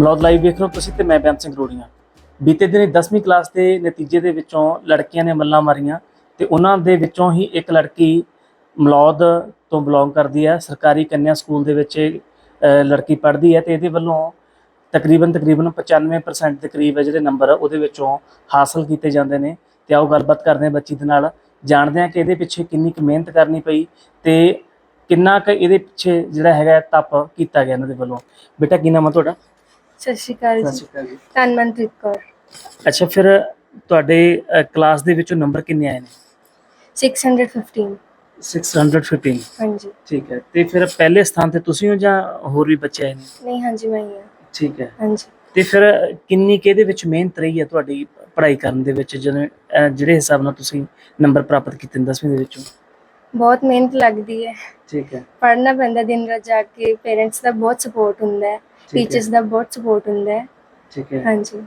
Malaud live ਵੇਖ ਰਹੇ ਹੋ ਤੁਸੀਂ ਤੇ ਮੈਂ ਬੈਂਸ ਸਿੰਘ ਰੋੜੀਆਂ। ਬੀਤੇ ਦਿਨੀ 10ਵੀਂ ਕਲਾਸ ਦੇ ਨਤੀਜੇ ਦੇ ਵਿੱਚੋਂ ਲੜਕੀਆਂ ਨੇ ਮੱਲਾਂ ਮਾਰੀਆਂ ਤੇ ਉਹਨਾਂ ਦੇ ਵਿੱਚੋਂ ਹੀ ਇੱਕ ਲੜਕੀ ਮਲੌਦ ਤੋਂ ਬਿਲੋਂਗ ਕਰਦੀ ਹੈ। ਸਰਕਾਰੀ ਕੰਨਿਆ ਸਕੂਲ ਦੇ ਵਿੱਚ ਲੜਕੀ ਪੜ੍ਹਦੀ ਹੈ ਤੇ ਇਹਦੇ ਵੱਲੋਂ ਤਕਰੀਬਨ ਤਕਰੀਬਨ 95% ਦੇ ਕਰੀਬ ਹੈ ਜਿਹੜੇ ਨੰਬਰ ਉਹਦੇ ਵਿੱਚੋਂ ਹਾਸਲ ਕੀਤੇ ਜਾਂਦੇ ਨੇ ਤੇ ਆਓ ਗੱਲਬਾਤ ਕਰਦੇ ਹਾਂ ਬੱਚੀ ਦੇ ਨਾਲ। ਜਾਣਦੇ ਹਾਂ ਕਿ ਇਹਦੇ ਪਿੱਛੇ ਕਿੰਨੀ ਕੁ ਮਿਹਨਤ ਕਰਨੀ ਪਈ ਤੇ ਕਿੰਨਾ ਕੁ ਇਹਦੇ ਪਿੱਛੇ ਜਿਹੜਾ ਹੈਗਾ ਤਪ ਕੀਤਾ ਗਿਆ ਇਹਨਾਂ ਦੇ ਵੱਲੋਂ। ਬੇਟਾ, ਕੀ ਨਾਮ ਹੈ ਤੁਹਾਡਾ? ਸਤਿ ਸ਼੍ਰੀ ਅਕਾਲ ਜੀ। ਅਕਾਲ ਜੀ। ਤਨਮਨਪ੍ਰੀਤ ਕੌਰ। ਅੱਛਾ ਫਿਰ ਤੁਹਾਡੇ ਕਲਾਸ ਦੇ ਵਿੱਚੋਂ ਨੰਬਰ ਕਿੰਨੇ ਆਏ ਨੇ? 615 615 ਹਾਂਜੀ। ਠੀਕ ਹੈ ਤੇ ਫਿਰ ਪਹਿਲੇ ਸਥਾਨ ਤੇ ਤੁਸੀਂ ਹੋ ਜਾਂ ਹੋਰ ਵੀ ਬੱਚੇ ਆਏ ਨੇ? ਨਹੀਂ ਹਾਂਜੀ ਮੈਂ ਹੀ ਹਾਂ। ਠੀਕ ਹੈ। ਹਾਂਜੀ। ਤੇ ਫਿਰ ਕਿੰਨੀ ਕਿਹਦੇ ਵਿੱਚ ਮਿਹਨਤ ਰਹੀ ਹੈ ਤੁਹਾਡੀ ਪੜ੍ਹਾਈ ਕਰਨ ਦੇ ਵਿੱਚ? ਜਿਵੇਂ ਅਹ, ਜਿਹੜੇ ਹਿਸਾਬ ਨਾਲ ਤੁਸੀਂ ਨੰਬਰ ਪ੍ਰਾਪਤ ਕੀਤੇ 10ਵੀਂ ਦੇ ਵਿੱਚੋਂ? ਬਹੁਤ ਮਿਹਨਤ ਲੱਗਦੀ ਹੈ। ਠੀਕ ਹੈ। ਪੜ੍ਹਨਾ ਪੈਂਦਾ ਦਿਨ ਰਾਤ ਜਾ ਕੇ ਪੇਰੈਂਟਸ ਦਾ ਬਹੁਤ ਸਪੋਰਟ ਹੁੰਦਾ ਹੈ ਟੀਚਰਸ ਦਾ ਬਹੁਤ ਸਪੋਰਟ ਹੁੰਦਾ ਹੈ। ਠੀਕ ਹੈ। ਹਾਂਜੀ।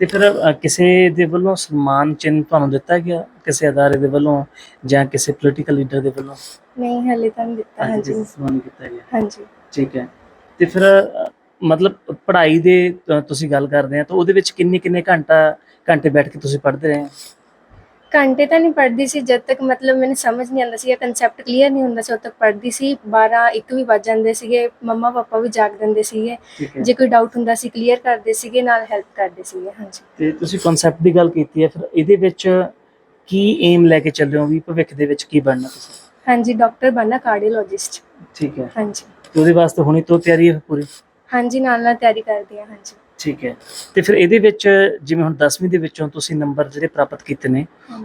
ਤੇ ਫਿਰ ਕਿਸੇ ਦੇ ਵੱਲੋਂ ਸਨਮਾਨ ਚਿੰਨ੍ਹ ਤੁਹਾਨੂੰ ਦਿੱਤਾ ਗਿਆ? ਕਿਸੇ ਅਦਾਰੇ ਦੇ ਵੱਲੋਂ ਜਾਂ ਕਿਸੇ ਪੋਲੀਟੀਕਲ ਲੀਡਰ ਦੇ ਵੱਲੋਂ? ਨਹੀਂ ਹਲੇ ਤਾਂ ਨਹੀਂ ਦਿੱਤਾ ਹਾਂਜੀ ਸਨਮਾਨ ਕੀਤਾ ਗਿਆ। ਹਾਂਜੀ। ਠੀਕ ਹੈ। ਤੇ ਫਿਰ ਮਤਲਬ ਪੜ੍ਹਾਈ ਦੇ ਅਹ, ਤੁਸੀਂ ਗੱਲ ਕਰਦੇ ਆ ਤਾਂ ਉਹਦੇ ਵਿੱਚ ਕਿੰਨੇ ਕਿੰਨੇ ਘੰਟਾ ਘੰਟੇ ਬੈਠ ਕੇ ਤੁਸੀਂ ਪੜ੍ਹਦੇ ਰਹੇ? ਹੋ ਘੰਟੇ ਤਾਂ ਨਹੀਂ ਪੜ੍ਹਦੀ ਸੀ ਜਦ ਤੱਕ ਮਤਲਬ ਮੈਨੂੰ ਸਮਝ ਨਹੀਂ ਆਉਂਦਾ ਸੀ ਇਹ ਕਨਸੈਪਟ ਕਲੀਅਰ ਨਹੀਂ ਹੁੰਦਾ ਸੀ ਉਦੋਂ ਤੱਕ ਪੜ੍ਹਦੀ ਸੀ। 12 1 ਵੀ ਵੱਜ ਜਾਂਦੇ ਸੀਗੇ ਮੰਮਾ ਪਾਪਾ ਵੀ ਜਾਗ ਦਿੰਦੇ ਸੀਗੇ। ਠੀਕ ਹੈ। ਜੇ ਕੋਈ ਡਾਊਟ ਹੁੰਦਾ ਸੀ ਕਲੀਅਰ ਕਰਦੇ ਸੀਗੇ ਨਾਲ ਹੈਲਪ ਕਰਦੇ ਸੀਗੇ ਹਾਂਜੀ। ਤੇ ਤੁਸੀਂ ਕਨਸੈਪਟ ਦੀ ਗੱਲ ਕੀਤੀ ਹੈ ਫਿਰ ਇਹਦੇ ਵਿੱਚ ਕੀ ਏਮ ਲੈ ਕੇ ਚੱਲੇ ਹੋ ਵੀ ਭਵਿੱਖ ਦੇ ਵਿੱਚ ਕੀ ਬਣਨਾ ਤੁਸੀਂ? ਹਾਂਜੀ ਡਾਕਟਰ ਬਣਨਾ ਕਾਰਡੀਓਲੋਜਿਸਟ ਠੀਕ ਹੈ। ਹਾਂਜੀ। ਤੇ ਉਹਦੇ ਵਾਸਤੇ ਹੁਣੀ ਤੋਂ ਤਿਆਰੀ ਹੈ ਪੂਰੀ? ਹਾਂਜੀ ਨਾਲ ਨਾਲ ਤਿਆਰੀ ਕਰਦੀ ਹਾਂ ਹਾਂਜੀ। ਠੀਕ ਹੈ। ਤੇ ਫਿਰ ਇਹਦੇ ਵਿੱਚ ਜਿਵੇਂ ਹੁਣ 10ਵੀਂ ਦੇ ਵਿੱਚੋਂ ਤੁਸੀਂ ਨੰਬਰ ਜਿਹੜੇ ਪ੍ਰਾਪਤ ਕੀਤੇ ਨੇ।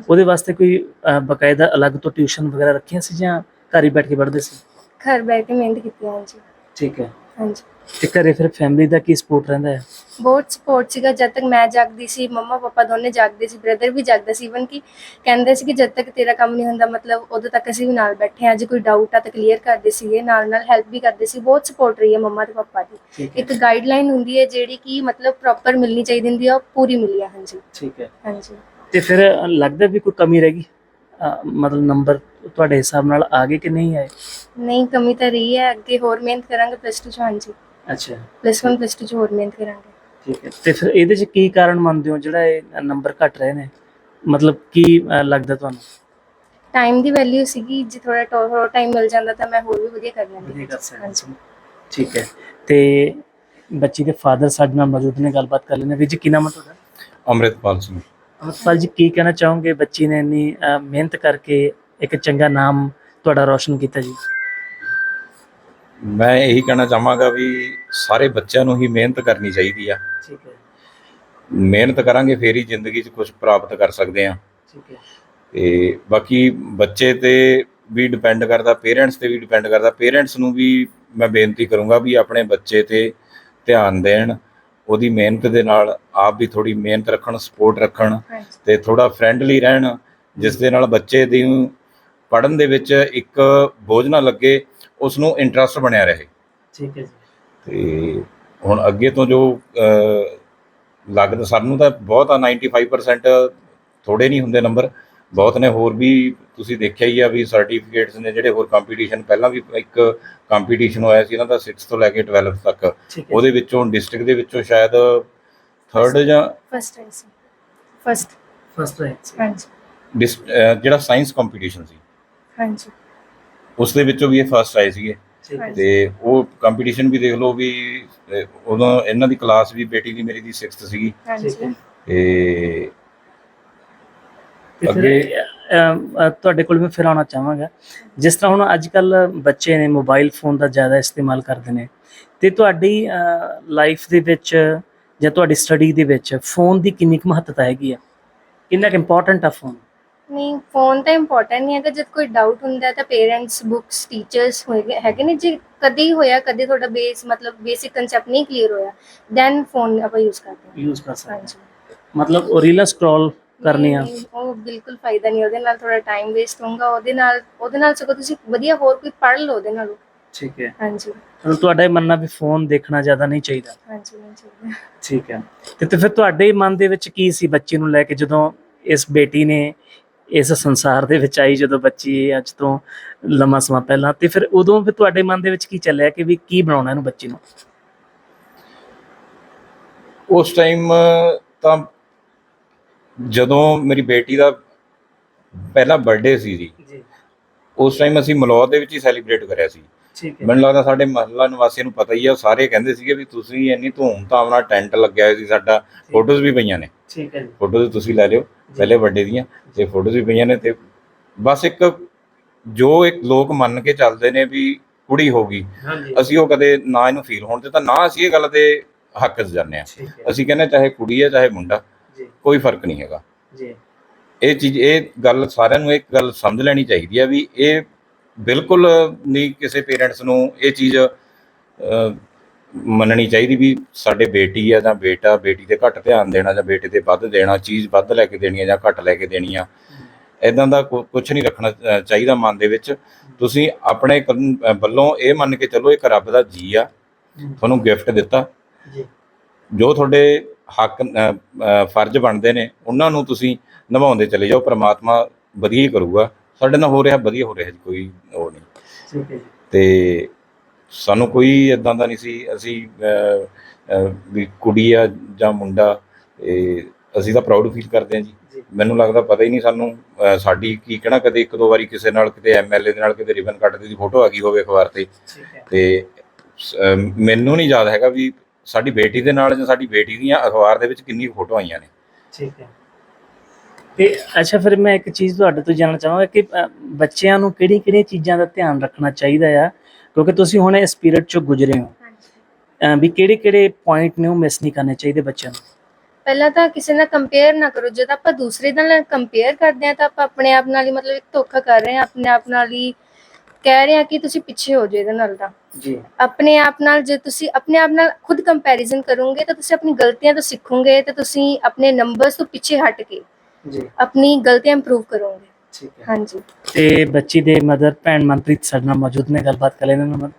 ਉਹਦੇ ਵਾਸਤੇ ਕੋਈ ਅਹ, ਬਕਾਇਦਾ ਅਲੱਗ ਤੋਂ ਟਿਊਸ਼ਨ ਵਗੈਰਾ ਰੱਖੀਆਂ ਸੀ ਜਾਂ ਘਰ ਹੀ ਬੈਠ ਕੇ ਪੜ੍ਹਦੇ ਸੀ? ਘਰ ਬੈਠ ਕੇ ਮਿਹਨਤ ਕੀਤੀ ਹਾਂ ਹਾਂਜੀ। ਠੀਕ ਹੈ। ਹਾਂਜੀ। ਤੇ ਘਰੇ ਫਿਰ ਫੈਮਿਲੀ ਦਾ ਕੀ ਸਪੋਰਟ ਰਹਿੰਦਾ ਹੈ? ਬਹੁਤ ਸਪੋਰਟ ਸੀਗਾ ਜਦ ਤੱਕ ਮੈਂ ਜਾਗਦੀ ਸੀ ਮੰਮਾ ਪਾਪਾ ਦੋਨੇ ਜਾਗਦੇ ਸੀ ਬ੍ਰਦਰ ਵੀ ਜਾਗਦਾ ਸੀ ਇਵਨ ਕਿ ਕਹਿੰਦੇ ਸੀ ਕਿ ਜਦ ਤੱਕ ਤੇਰਾ ਕੰਮ ਨਹੀਂ ਹੁੰਦਾ ਮਤਲਬ ਉਦੋਂ ਤੱਕ ਅਸੀਂ ਵੀ ਨਾਲ ਬੈਠੇ ਹਾਂ ਜੇ ਕੋਈ ਡਾਊਟ ਆ ਤਾਂ ਕਲੀਅਰ ਕਰਦੇ ਸੀਗੇ ਨਾਲ ਨਾਲ ਹੈਲਪ ਵੀ ਕਰਦੇ ਸੀ ਬਹੁਤ ਸਪੋਰਟ ਰਹੀ ਹੈ ਮੰਮਾ ਤੇ ਪਾਪਾ ਦੀ। ਠੀਕ ਇੱਕ ਗਾਈਡਲਾਈਨ ਹੁੰਦੀ ਹੈ ਜਿਹੜੀ ਕਿ ਮਤਲਬ ਪ੍ਰੋਪਰ ਮਿਲਣੀ ਚਾਹੀਦੀ ਹੁੰਦੀ ਹੈ ਉਹ ਪੂਰੀ ਮਿਲੀ ਹੈ ਹਾਂਜੀ। ਠੀਕ ਹੈ। ਹਾਂਜੀ। ਤੇ ਫਿਰ ਲੱਗਦਾ ਵੀ ਕੋਈ ਕਮੀ ਰਹਿ ਗਈ? ਅਹ, ਮਤਲਬ ਨੰਬਰ ਤੁਹਾਡੇ ਹਿਸਾਬ ਨਾਲ ਆ ਗਏ ਕਿ ਨਹੀਂ ਆਏ? ਨਹੀਂ ਕਮੀ ਤਾਂ ਰਹੀ ਹੈ। ਅੱਗੇ ਹੋਰ ਮਿਹਨਤ ਕਰਾਂਗੇ ਪਲੱਸ 2 ਚ ਹਾਂਜੀ ਅੱਛਾ। ਪਲੱਸ 1 ਪਲੱਸ 2 ਚ ਹੋਰ ਮਿਹਨਤ ਕਰਾਂਗੇ। ਠੀਕ ਹੈ। ਤੇ ਫਿਰ ਇਹਦੇ 'ਚ ਕੀ ਕਾਰਨ ਮੰਨਦੇ ਹੋ ਜਿਹੜਾ ਇਹ ਨੰਬਰ ਘਟ ਰਹੇ ਨੇ? ਮਤਲਬ ਕੀ ਲੱਗਦਾ ਤੁਹਾਨੂੰ? ਟਾਈਮ ਦੀ ਵੈਲਿਊ ਸੀਗੀ ਜੇ ਥੋੜਾ ਥੋੜਾ ਟਾਈਮ ਮਿਲ ਜਾਂਦਾ ਤਾਂ ਮੈਂ ਹੋਰ ਵੀ ਵਧੀਆ ਕਰ ਲੈਂਦੀ। ਵਧੀਆ ਕਰ ਸਕਦੇ ਹਾਂਜੀ। ਸੀ। ਠੀਕ ਹੈ। ਤੇ ਬੱਚੀ ਦੇ ਫਾਦਰ ਸਾਡੇ ਨਾਲ ਮੌਜੂਦ ਨੇ ਗੱਲਬਾਤ ਕਰ ਲੈਣੇ ਵੀਰ ਜੀ ਕੀ ਨਾਮ ਹੈ ਤੁਹਾਡਾ? ਅੰਮ੍ਰਿਤਪਾਲ ਸਿੰਘ। ਅਮਰਪਾਲ ਜੀ ਕੀ ਕਹਿਣਾ ਚਾਹੋਗੇ? ਬੱਚੀ ਨੇ ਇੰਨੀ ਮਿਹਨਤ ਕਰਕੇ ਇੱਕ ਚੰਗਾ ਨਾਮ ਤੁਹਾਡਾ ਰੋਸ਼ਨ ਕੀਤਾ ਜੀ। ਮੈਂ ਇਹੀ ਕਹਿਣਾ ਚਾਹਾਂਗਾ ਵੀ ਸਾਰੇ ਬੱਚਿਆਂ ਨੂੰ ਹੀ ਮਿਹਨਤ ਕਰਨੀ ਚਾਹੀਦੀ ਆ। ਠੀਕ ਹੈ। ਮਿਹਨਤ ਕਰਾਂਗੇ ਫੇਰ ਹੀ ਜ਼ਿੰਦਗੀ 'ਚ ਕੁਝ ਪ੍ਰਾਪਤ ਕਰ ਸਕਦੇ ਆ। ਠੀਕ ਹੈ। ਤੇ ਬਾਕੀ ਬੱਚੇ ਤੇ ਵੀ ਡਿਪੈਂਡ ਕਰਦਾ ਪੇਰੈਂਟਸ ਤੇ ਵੀ ਡਿਪੈਂਡ ਕਰਦਾ। ਪੇਰੈਂਟਸ ਨੂੰ ਵੀ ਮੈਂ ਬੇਨਤੀ ਕਰੂੰਗਾ ਵੀ ਆਪਣੇ ਬੱਚੇ ਤੇ ਧਿਆਨ ਦੇਣ ਉਹਦੀ ਮਿਹਨਤ ਦੇ ਨਾਲ ਆਪ ਵੀ ਥੋੜੀ ਮਿਹਨਤ ਰੱਖਣ ਸਪੋਰਟ ਰੱਖਣ ਤੇ ਥੋੜਾ ਫਰੈਂਡਲੀ ਰਹਿਣ ਜਿਸ ਦੇ ਨਾਲ ਬੱਚੇ ਦੀ ਪੜਨ ਦੇ ਵਿੱਚ ਇੱਕ ਬੋਝ ਨਾ ਲੱਗੇ ਉਸ ਨੂੰ ਇੰਟਰਸਟ ਬਣਿਆ ਰਹੇ। ਠੀਕ ਹੈ ਜੀ। ਤੇ ਹੁਣ ਅੱਗੇ ਤੋਂ ਜੋ ਲੱਗਦਾ ਸਾਨੂੰ ਤਾਂ ਬਹੁਤ ਆ 95% ਥੋੜੇ ਨਹੀਂ ਹੁੰਦੇ ਨੰਬਰ ਬਹੁਤ ਨੇ ਹੋਰ ਵੀ ਤੁਸੀਂ ਦੇਖਿਆ ਹੀ ਆ ਵੀ ਸਰਟੀਫਿਕੇਟਸ ਨੇ ਜਿਹੜੇ ਹੋਰ ਕੰਪੀਟੀਸ਼ਨ ਪਹਿਲਾਂ ਵੀ ਇੱਕ ਕੰਪੀਟੀਸ਼ਨ ਹੋਇਆ ਸੀ ਇਹਨਾਂ ਦਾ 6th ਤੋਂ ਲੈ ਕੇ 12th ਤੱਕ। ਉਹਦੇ ਵਿੱਚੋਂ ਡਿਸਟ੍ਰਿਕਟ ਦੇ ਵਿੱਚੋਂ ਸ਼ਾਇਦ ਥਰਡ ਜਾਂ ਫਸਟ ਫਸਟ ਫਸਟ ਰੈਂਕ ਹਾਂਜੀ। ਜਿਹੜਾ ਸਾਇੰਸ ਕੰਪੀਟੀਸ਼ਨ ਸੀ। ਹਾਂਜੀ। ਉਸ ਦੇ ਵਿੱਚੋਂ ਵੀ ਇਹ ਫਸਟ ਆਏ ਸੀਗੇ। ਠੀਕ ਹੈ। ਤੇ ਉਹ ਕੰਪੀਟੀਸ਼ਨ ਵੀ ਦੇਖ ਲਓ ਵੀ ਅਹ, ਉਦੋਂ ਇਹਨਾਂ ਦੀ ਕਲਾਸ ਵੀ ਬੇਟੀ ਦੀ ਮੇਰੀ ਦੀ 6th ਸੀਗੀ। ਠੀਕ ਹੈ। ਹਾਂਜੀ ਤੇ ਤੇ ਫਿਰ ਅੱਗੇ- ਅ, ਤੁਹਾਡੇ ਕੋਲ ਮੈਂ ਫਿਰ ਆਉਣਾ ਚਾਹਾਂਗਾ। ਜਿਸ ਤਰ੍ਹਾਂ ਹੁਣ ਅੱਜ ਕੱਲ ਬੱਚੇ ਨੇ ਮੋਬਾਈਲ ਫੋਨ ਦਾ ਜ਼ਿਆਦਾ ਇਸਤੇਮਾਲ ਕਰਦੇ ਨੇ ਤੇ ਤੁਹਾਡੀ ਲਾਈਫ ਦੇ ਵਿੱਚ ਜਾਂ ਤੁਹਾਡੀ ਸਟੱਡੀ ਦੇ ਵਿੱਚ ਫੋਨ ਦੀ ਕਿੰਨੀ ਕੁ ਮਹੱਤਤਾ ਹੈਗੀ ਆ? ਕਿੰਨਾ ਕੁ ਇੰਪੋਰਟੈਂਟ ਆ ਫੋਨ ਨਹੀਂ ਫੋਨ ਤਾਂ ਇੰਪੋਰਟੈਂਟ ਨਹੀਂ ਹੈਗਾ। ਜਦ ਕੋਈ ਡਾਊਟ ਹੁੰਦਾ ਤਾਂ ਪੇਰੈਂਟਸ ਬੁੱਕਸ ਟੀਚਰਸ ਹੈਗੇ ਨੇ। ਜੇ ਕਦੇ ਹੋਇਆ ਕਦੇ ਤੁਹਾਡਾ ਬੇਸ ਮਤਲਬ ਬੇਸਿਕ ਕਨਸੈਪਟ ਨਹੀਂ ਕਲੀਅਰ ਹੋਇਆ ਦੈਨ ਫੋਨ ਆਪਾਂ ਯੂਜ਼ ਕਰਦੇ ਹਾਂ। ਯੂਜ਼ ਕਰ ਸਕਦੇ ਹਾਂਜੀ। ਹਾਂ। ਮਤਲਬ ਉਹ ਰੀਲਾਂ ਸਕਰੋਲ ਕਰਨੀਆਂ ਨਹੀਂ, ਉਹ ਬਿਲਕੁਲ ਫਾਇਦਾ ਨਹੀਂ। ਉਹਦੇ ਨਾਲ ਥੋੜਾ ਟਾਈਮ ਵੇਸਟ ਹੋਊਗਾ। ਉਹਦੇ ਨਾਲ ਉਹਦੇ ਨਾਲ ਸਗੋਂ ਤੁਸੀਂ ਵਧੀਆ ਹੋਰ ਕੋਈ ਪੜ੍ਹ ਲਓ ਉਹਦੇ ਨਾਲ। ਠੀਕ ਹੈ। ਹਾਂਜੀ। ਹੁਣ ਤੁਹਾਡਾ ਇਹ ਮੰਨਣਾ ਵੀ ਫੋਨ ਦੇਖਣਾ ਜ਼ਿਆਦਾ ਨਹੀਂ ਚਾਹੀਦਾ। ਹਾਂਜੀ ਨਹੀਂ ਚਾਹੀਦਾ। ਠੀਕ ਹੈ। ਤੇ ਤੇ ਫਿਰ ਤੁਹਾਡੇ ਮਨ ਦੇ ਵਿੱਚ ਕੀ ਸੀ ਬੱਚੀ ਨੂੰ ਲੈ ਕੇ ਜਦੋਂ ਇਸ ਬੇਟੀ ਨੇ ਇਸ ਸੰਸਾਰ ਦੇ ਵਿੱਚ ਆਈ ਜਦੋਂ ਬੱਚੀ ਅੱਜ ਤੋਂ ਲੰਮਾ ਸਮਾਂ ਪਹਿਲਾਂ ਤੇ ਫਿਰ ਉਦੋਂ ਫਿਰ ਤੁਹਾਡੇ ਮਨ ਦੇ ਵਿੱਚ ਕੀ ਚੱਲਿਆ ਕਿ ਵੀ ਕੀ ਬਣਾਉਣਾ ਇਹਨੂੰ ਬੱਚੀ ਨੂੰ? ਉਸ ਟਾਈਮ ਤਾਂ ਜਦੋਂ ਮੇਰੀ ਬੇਟੀ ਦਾ ਪਹਿਲਾ ਬਰਥਡੇ ਸੀ ਜੀ ਉਸ ਟਾਈਮ ਅਸੀਂ ਮਲੌਦ ਦੇ ਵਿੱਚ ਹੀ ਸੈਲੀਬ੍ਰੇਟ ਕਰਿਆ ਸੀ। ਮੈਨੂੰ ਲੱਗਦਾ ਸਾਡੇ ਮਹੱਲਾ ਨਿਵਾਸੀਆਂ ਨੂੰ ਪਤਾ ਹੀ ਆ ਸਾਰੇ ਕਹਿੰਦੇ ਸੀਗੇ ਵੀ ਤੁਸੀਂ ਇੰਨੀ ਧੂਮ-ਧਾਮ ਨਾਲ ਟੈਂਟ ਲੱਗਿਆ ਹੋਇਆ ਸੀ ਸਾਡਾ ਫੋਟੋਜ਼ ਵੀ ਪਈਆਂ ਨੇ। ਠੀਕ ਹੈ ਜੀ। ਫੋਟੋਜ਼ ਤੁਸੀਂ ਲੈ ਲਿਓ। ਪਹਿਲੇ ਵੱਡੇ ਦੀਆਂ ਤੇ ਫੋਟੋਜ਼ ਵੀ ਪਈਆਂ ਨੇ ਤੇ ਬਸ ਇੱਕ ਜੋ ਇੱਕ ਲੋਕ ਮੰਨ ਕੇ ਚੱਲਦੇ ਨੇ ਵੀ ਕੁੜੀ ਹੋਗੀ ਹਾਂਜੀ। ਅਸੀਂ ਉਹ ਕਦੇ ਨਾ ਇਹਨੂੰ ਫੀਲ ਹੋਣ ਦਿੱਤਾ ਨਾ ਅਸੀਂ ਇਹ ਗੱਲ ਦੇ ਹੱਕ 'ਚ ਜਾਂਦੇ ਆ ਹੈ। ਅਸੀਂ ਕਹਿੰਦੇ ਚਾਹੇ ਕੁੜੀ ਹੈ ਚਾਹੇ ਮੁੰਡਾ ਕੋਈ ਫ਼ਰਕ ਨਹੀਂ ਹੈਗਾ। ਜੀ। ਇਹ ਚੀਜ਼ ਇਹ ਗੱਲ ਸਾਰਿਆਂ ਨੂੰ ਇੱਕ ਗੱਲ ਸਮਝ ਲੈਣੀ ਚਾਹੀਦੀ ਹੈ ਵੀ ਇਹ ਬਿਲਕੁਲ ਨਹੀਂ ਕਿਸੇ ਪੇਰੈਂਟਸ ਨੂੰ ਇਹ ਚੀਜ਼ ਮੰਨਣੀ ਚਾਹੀਦੀ ਵੀ ਸਾਡੇ ਬੇਟੀ ਹੈ ਜਾਂ ਬੇਟਾ ਬੇਟੀ ਤੇ ਘੱਟ ਧਿਆਨ ਦੇਣਾ ਜਾਂ ਬੇਟੇ ਤੇ ਵੱਧ ਦੇਣਾ ਚੀਜ਼ ਵੱਧ ਲੈ ਕੇ ਦੇਣੀ ਹੈ ਜਾਂ ਘੱਟ ਲੈ ਕੇ ਦੇਣੀ ਆ ਇਦਾਂ ਦਾ ਕੁਝ ਨਹੀਂ ਰੱਖਣਾ ਚਾਹੀਦਾ ਮਨ ਦੇ ਵਿੱਚ। ਤੁਸੀਂ ਆਪਣੇ ਵੱਲੋਂ ਇਹ ਮੰਨ ਕੇ ਚੱਲੋ ਇੱਕ ਰੱਬ ਦਾ ਜੀ ਆ ਤੁਹਾਨੂੰ ਗਿਫਟ ਦਿੱਤਾ। ਜੀ। ਜੋ ਤੁਹਾਡੇ ਹੱਕ ਫਰਜ਼ ਬਣਦੇ ਨੇ ਉਹਨਾਂ ਨੂੰ ਤੁਸੀਂ ਨਿਭਾਉਂਦੇ ਚਲੇ ਜਾਓ ਪ੍ਰਮਾਤਮਾ ਵਧੀਆ ਹੀ ਕਰੂਗਾ। ਸਾਡੇ ਨਾਲ ਹੋ ਰਿਹਾ ਵਧੀਆ ਹੋ ਰਿਹਾ ਜੀ ਕੋਈ ਉਹ ਨਹੀਂ। ਠੀਕ ਹੈ ਜੀ। ਤੇ ਸਾਨੂੰ ਕੋਈ ਇਦਾਂ ਦਾ ਨਹੀਂ ਸੀ ਅਸੀਂ ਵੀ ਕੁੜੀ ਆ ਜਾਂ ਮੁੰਡਾ ਇਹ ਅਸੀਂ ਤਾਂ ਪ੍ਰਾਊਡ ਫੀਲ ਕਰਦੇ ਹਾਂ ਜੀ। ਜੀ। ਮੈਨੂੰ ਲੱਗਦਾ ਪਤਾ ਹੀ ਨਹੀਂ ਸਾਨੂੰ ਸਾਡੀ ਕੀ ਕਹਿਣਾ ਕਦੇ ਇੱਕ ਦੋ ਵਾਰੀ ਕਿਸੇ ਨਾਲ ਕਿਤੇ ਐਮਐਲਏ ਦੇ ਨਾਲ ਕਿਤੇ ਰਿਬਨ ਕੱਟਦੀ ਦੀ ਫੋਟੋ ਆ ਗਈ ਹੋਵੇ ਅਖਬਾਰ ਤੇ। ਠੀਕ ਹੈ। ਤੇ ਸ- ਮੈਨੂੰ ਨਹੀਂ ਯਾਦ ਹੈਗਾ ਵੀ ਸਾਡੀ ਬੇਟੀ ਦੇ ਨਾਲ ਜਾਂ ਸਾਡੀ ਬੇਟੀ ਦੀਆਂ ਅਖਬਾਰ ਦੇ ਵਿੱਚ ਕਿੰਨੀ ਫੋਟੋ ਆਈਆਂ ਨੇ। ਠੀਕ ਹੈ। ਤੇ ਅੱਛਾ ਫਿਰ ਮੈਂ ਇੱਕ ਚੀਜ਼ ਤੁਹਾਡੇ ਤੋਂ ਜਾਣਨਾ ਚਾਹਾਂਗਾ ਕਿ ਅ, ਬੱਚਿਆਂ ਨੂੰ ਕਿਹੜੀ ਕਿਹੜੀਆਂ ਚੀਜ਼ਾਂ ਦਾ ਧਿਆਨ ਰੱਖਣਾ ਚਾਹੀਦਾ ਆ? ਕਿਉਂਕਿ ਤੁਸੀਂ ਹੁਣ ਇਸ ਪੀਰੀਅਡ ਚੋਂ ਗੁਜ਼ਰੇ ਹੋ। ਹਾਂਜੀ। ਅ, ਵੀ ਕਿਹੜੇ ਕਿਹੜੇ ਪੁਆਇੰਟ ਨੇ ਉਹ ਮਿਸ ਨਹੀਂ ਕਰਨੇ ਚਾਹੀਦੇ ਬੱਚਿਆਂ ਨੂੰ? ਪਹਿਲਾਂ ਤਾਂ ਕਿਸੇ ਨਾਲ ਕੰਪੇਅਰ ਨਾ ਕਰੋ। ਜਦ ਆਪਾਂ ਦੂਸਰੇ ਨਾਲ ਕੰਪੇਅਰ ਕਰਦੇ ਆ ਤਾਂ ਆਪਾਂ ਆਪਣੇ ਆਪ ਨਾਲ ਹੀ ਮਤਲਬ ਇੱਕ ਧੋਖਾ ਕਰ ਰਹੇ ਆ ਆਪਣੇ ਆਪ ਨਾਲ ਹੀ ਕਹਿ ਰਹੇ ਆ ਕਿ ਤੁਸੀਂ ਪਿੱਛੇ ਹੋ ਜਾਓ ਇਹਦੇ ਨਾਲ ਤਾਂ। ਜੀ। ਆਪਣੇ ਆਪ ਨਾਲ ਜੇ ਤੁਸੀਂ ਆਪਣੇ ਆਪ ਨਾਲ ਖੁਦ ਕੰਪੈਰੀਜ਼ਨ ਕਰੋਗੇ ਤਾਂ ਤੁਸੀਂ ਆਪਣੀ ਗਲਤੀਆਂ ਤੋਂ ਸਿੱਖੋਗੇ ਤੇ ਤੁਸੀਂ ਆਪਣੇ ਨੰਬਰਸ ਤੋਂ ਪਿੱਛੇ ਹਟ ਕੇ ਜੀ। ਆਪਣੀ ਗਲਤੀਆਂ ਇੰਪਰੂਵ ਕਰੋਗੇ। ਠੀਕ ਹੈ। ਹਾਂਜੀ। ਤੇ ਬੱਚੀ ਦੇ ਮਦਰ ਭੈਣ ਮਨਪ੍ਰੀਤ ਸਾਡੇ ਨਾਲ ਮੌਜੂਦ ਨੇ ਗੱਲਬਾਤ ਕਰ ਲੈਣਾ ਨਾ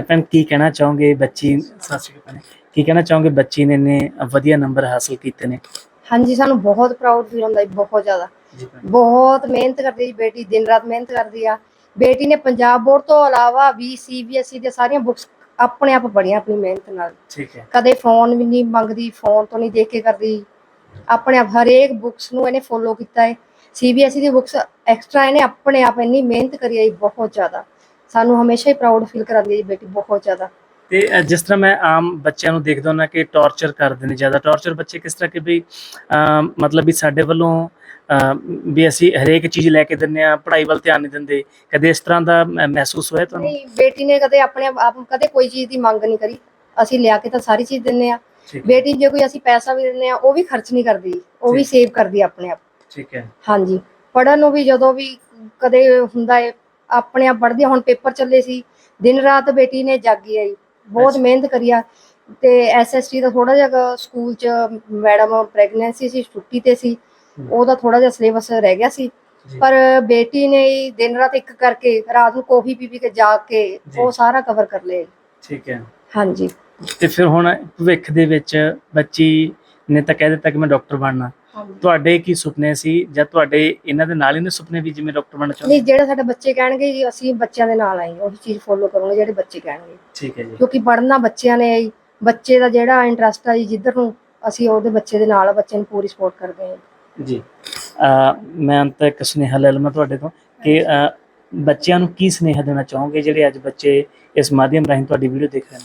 ਭੈਣ ਕੀ ਕਹਿਣਾ ਚਾਹੋਗੇ ਬੱਚੀ? ਸਤਿ ਸ਼੍ਰੀ ਅਕਾਲ ਭੈਣੇ। ਕੀ ਕਹਿਣਾ ਚਾਹੋਗੇ ਬੱਚੀ ਨੇ ਨੇ ਵਧੀਆ ਨੰਬਰ ਹਾਸਲ ਕੀਤੇ ਨੇ? ਹਾਂਜੀ ਸਾਨੂੰ ਬਹੁਤ ਪ੍ਰਾਊਡ ਫੀਲ ਹੁੰਦਾ ਜੀ ਬਹੁਤ ਜ਼ਿਆਦਾ। ਜੀ ਬਹੁਤ ਮਿਹਨਤ ਕਰਦੀ ਜੀ ਬੇਟੀ ਦਿਨ ਰਾਤ ਮਿਹਨਤ ਕਰਦੀ ਆ। ਬੇਟੀ ਨੇ ਪੰਜਾਬ ਬੋਰਡ ਤੋਂ ਇਲਾਵਾ ਵੀ ਸੀਬੀਐਸਈ ਦੀਆਂ ਸਾਰੀਆਂ ਬੁੱਕਸ ਆਪਣੇ ਆਪ ਪੜ੍ਹੀਆਂ ਆਪਣੀ ਮਿਹਨਤ ਨਾਲ। ਠੀਕ ਹੈ। ਕਦੇ ਫੋਨ ਵੀ ਨਹੀਂ ਮੰਗਦੀ ਫੋਨ ਤੋਂ ਨਹੀਂ ਦੇਖ ਕੇ ਕਰਦੀ। ਆਪਣੇ ਆਪ ਹਰੇਕ ਬੁੱਕਸ ਨੂੰ ਇਹਨੇ ਫੋਲੋ ਕੀਤਾ ਹੈ। ਸੀਬੀਐਸਈ ਦੀ ਬੁੱਕਸ ਐਕਸਟਰਾ ਇਹਨੇ ਆਪਣੇ ਆਪ ਇੰਨੀ ਮਿਹਨਤ ਕਰੀ ਜੀ ਬਹੁਤ ਜ਼ਿਆਦਾ। ਸਾਨੂੰ ਹਮੇਸ਼ਾ ਹੀ ਪ੍ਰਾਊਡ ਫੀਲ ਕਰਾਉਂਦੀ ਹੈ ਜੀ ਬੇਟੀ ਬਹੁਤ ਜ਼ਿਆਦਾ। ਤੇ ਅ, ਜਿਸ ਤਰ੍ਹਾਂ ਮੈਂ ਆਮ ਬੱਚਿਆਂ ਨੂੰ ਦੇਖਦਾ ਹਾਂ ਕਿ ਟੌਰਚਰ ਕਰਦੇ ਨੇ ਜ਼ਿਆਦਾ। ਟੌਰਚਰ ਬੱਚੇ ਕਿਸ ਤਰ੍ਹਾਂ ਕਿ ਵੀ ਅਮ, ਮਤਲਬ ਵੀ ਸਾਡੇ ਵੱਲੋਂ ਅਮ, ਵੀ ਅਸੀਂ ਹਰੇਕ ਚੀਜ਼ ਲੈ ਕੇ ਦਿੰਦੇ ਆ ਪੜ੍ਹਾਈ ਵੱਲ ਧਿਆਨ ਨਹੀਂ ਦਿੰਦੇ। ਕਦੇ ਇਸ ਤਰ੍ਹਾਂ ਦਾ ਮ- ਮਹਿਸੂਸ ਹੋਇਆ ਤੁਹਾਨੂੰ? ਨਹੀਂ ਬੇਟੀ ਨੇ ਕਦੇ ਆਪਣੇ ਆਪ ਕਦੇ ਕੋਈ ਚੀਜ਼ ਦੀ ਮੰਗ ਨਹੀਂ ਕਰੀ। ਅਸੀਂ ਲਿਆ ਕੇ ਤਾਂ ਸਾਰੀ ਚੀਜ਼ ਦਿੰਨੇ ਆ ਠੀਕ। ਬੇਟੀ ਜੇ ਕੋਈ ਅਸੀਂ ਪੈਸਾ ਵੀ ਦਿੰਨੇ ਆ ਉਹ ਵੀ ਖਰਚ ਨਹੀਂ ਕਰਦੀ। ਉਹ ਵੀ। ਸੇਵ ਕਰਦੀ ਆ ਆਪਣੇ ਆਪ। ਠੀਕ ਹੈ ਹਾਂਜੀ ਪੜਨ ਨੂੰ ਵੀ ਜਦੋਂ ਵੀ ਕਦੇ ਹੁੰਦਾ ਹੈ ਆਪਣੇ ਆਪ ਪੜ੍ਹਦੀ ਆ ਹੁਣ ਪੇਪਰ ਚੱਲੇ ਸੀ ਦਿਨ ਰਾਤ ਬੇਟੀ ਨੇ ਜਾਗੀ ਆਈ ਬਹੁਤ। ਮਿਹਨਤ ਕਰੀ ਆ ਤੇ ਐਸਐਸਟੀ ਦਾ ਥੋੜਾ ਜਿਹਾ ਸਕੂਲ ਚ ਮੈਡਮ ਪ੍ਰੈਗਨੈਂਸੀ ਸੀ ਛੁੱਟੀ ਤੇ ਸੀ। ਉਹਦਾ ਥੋੜਾ ਜਿਹਾ ਸਿਲੇਬਸ ਰਹਿ ਗਿਆ ਸੀ ਜੀ। ਪਰ ਬੇਟੀ ਨੇ ਹੀ ਦਿਨ ਰਾਤ ਇੱਕ ਕਰਕੇ ਰਾਤ ਨੂੰ ਕੌਫੀ ਪੀ ਪੀ ਕੇ ਜਾਗ ਕੇ ਜੀ। ਉਹ ਸਾਰਾ ਕਵਰ ਕਰ ਲਿਆ ਜੀ। ਠੀਕ ਹੈ ਹਾਂਜੀ ਤੇ ਫਿਰ ਹੁਣ ਭਵਿੱਖ ਦੇ ਵਿੱਚ ਬੱਚੀ ਨੇ ਤਾਂ ਕਹਿ ਦਿੱਤਾ ਕਿ ਮੈਂ ਡਾਕਟਰ ਬਣਨਾ ਤੁਹਾਡੇ ਕੀ ਸੁਪਨੇ ਸੀ ਜਾਂ ਤੁਹਾਡੇ ਇਹਨਾਂ ਦੇ ਨਾਲ ਹੀ ਨੇ ਸੁਪਨੇ ਵੀ ਜਿਵੇਂ ਡਾਕਟਰ ਬਣਨਾ ਚਾਹੁੰਦੇ ਨਹੀਂ ਜਿਹੜੇ ਸਾਡੇ ਬੱਚੇ ਕਹਿਣਗੇ ਜੀ ਅਸੀਂ ਬੱਚਿਆਂ ਦੇ ਨਾਲ ਆਏ ਉਹੀ ਚੀਜ਼ ਫੋਲੋ ਕਰੂੰਗੇ ਜਿਹੜੇ ਬੱਚੇ ਕਹਿਣਗੇ। ਠੀਕ ਹੈ ਜੀ। ਕਿਉਂਕਿ ਪੜ੍ਹਨਾ ਬੱਚਿਆਂ ਨੇ ਹੀ ਬੱਚੇ ਦਾ ਜਿਹੜਾ ਇੰਟਰਸਟ ਆ ਜੀ ਜਿੱਧਰ ਨੂੰ ਅਸੀਂ ਉਹਦੇ ਬੱਚੇ ਦੇ ਨਾਲ ਬੱਚੇ ਨੂੰ ਪੂਰੀ ਸਪੋਰਟ ਕਰਦੇ ਹਾਂ ਜੀ। ਮੈਂ ਅੰਤ ਇੱਕ ਸੁਨੇਹਾ ਲੈ ਲਵਾਂ ਤੁਹਾਡੇ ਤੋਂ ਕਿ ਬੱਚਿਆਂ ਨੂੰ ਕੀ ਸੁਨੇਹਾ ਦੇਣਾ ਚਾਹੋਗੇ ਜਿਹੜੇ ਅੱਜ ਬੱਚੇ ਇਸ ਮਾਧਿਅਮ ਰਾਹੀਂ ਤੁਹਾਡੀ ਵੀਡੀਓ ਦੇਖ ਰਹੇ ਨੇ?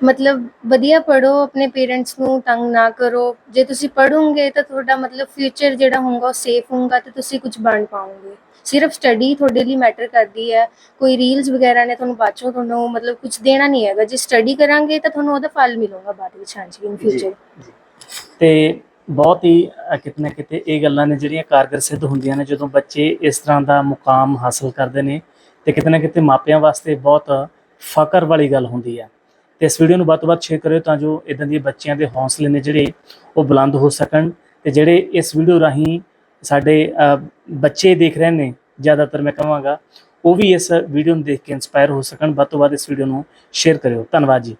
ਮਤਲਬ ਵਧੀਆ ਪੜੋ ਆਪਣੇ ਪੇਰੈਂਟਸ ਨੂੰ ਤੰਗ ਨਾ ਕਰੋ। ਜੇ ਤੁਸੀਂ ਪੜੋਗੇ ਤਾਂ ਤੁਹਾਡਾ ਮਤਲਬ ਫਿਊਚਰ ਜਿਹੜਾ ਹੋਊਗਾ ਉਹ ਸੇਫ ਹੋਊਗਾ ਤੇ ਤੁਸੀਂ ਕੁਝ ਬਣ ਪਾਓਗੇ। ਸਿਰਫ ਸਟੱਡੀ ਤੁਹਾਡੇ ਲਈ ਮੈਟਰ ਕਰਦੀ ਹੈ। ਕੋਈ ਰੀਲਸ ਵਗੈਰਾ ਨੇ ਤੁਹਾਨੂੰ ਬਾਅਦੋਂ ਤੁਹਾਨੂੰ ਮਤਲਬ ਕੁਝ ਦੇਣਾ ਨਹੀਂ ਹੈਗਾ। ਜੇ ਸਟੱਡੀ ਕਰਾਂਗੇ ਤਾਂ ਤੁਹਾਨੂੰ ਉਹਦਾ ਫਲ ਮਿਲੂਗਾ ਬਾਅਦ ਵਿੱਚ ਹਾਂਜੀ ਇਨ ਫਿਊਚਰ ਤੇ ਬਹੁਤ ਹੀ ਅ, ਕਿਤੇ ਇਹ ਗੱਲਾਂ ਨੇ ਜਿਹੜੀਆਂ ਕਾਰਗਰ ਸਿੱਧ ਹੁੰਦੀਆਂ ਨੇ ਜਦੋਂ ਬੱਚੇ ਇਸ ਤਰ੍ਹਾਂ ਦਾ ਮੁਕਾਮ ਹਾਸਲ ਕਰਦੇ ਨੇ ਤੇ ਕਿਤੇ ਨਾ ਕਿਤੇ ਮਾਪਿਆਂ ਵਾਸਤੇ ਬਹੁਤ ਫਖਰ ਵਾਲੀ ਗੱਲ ਹੁੰਦੀ ਹੈ। ਤੇ ਇਸ ਵੀਡੀਓ ਨੂੰ ਵੱਧ ਤੋਂ ਵੱਧ ਸ਼ੇਅਰ ਕਰਿਓ ਤਾਂ ਜੋ ਇਦਾਂ ਦੀਆਂ ਬੱਚਿਆਂ ਦੇ ਹੌਸਲੇ ਨੇ ਜਿਹੜੇ ਉਹ ਬੁਲੰਦ ਹੋ ਸਕਣ ਤੇ ਜਿਹੜੇ ਇਸ ਵੀਡੀਓ ਰਾਹੀਂ ਸਾਡੇ ਬੱਚੇ ਦੇਖ ਰਹੇ ਨੇ, ਜ਼ਿਆਦਾਤਰ ਮੈਂ ਕਹਾਂਗਾ, ਉਹ ਵੀ ਇਸ ਵੀਡੀਓ ਨੂੰ ਦੇਖ ਕੇ ਇਨਸਪਾਇਰ ਹੋ ਸਕਣ, ਵੱਧ ਤੋਂ ਵੱਧ ਇਸ ਵੀਡੀਓ ਨੂੰ ਸ਼ੇਅਰ ਕਰਿਓ। ਧੰਨਵਾਦ ਜੀ।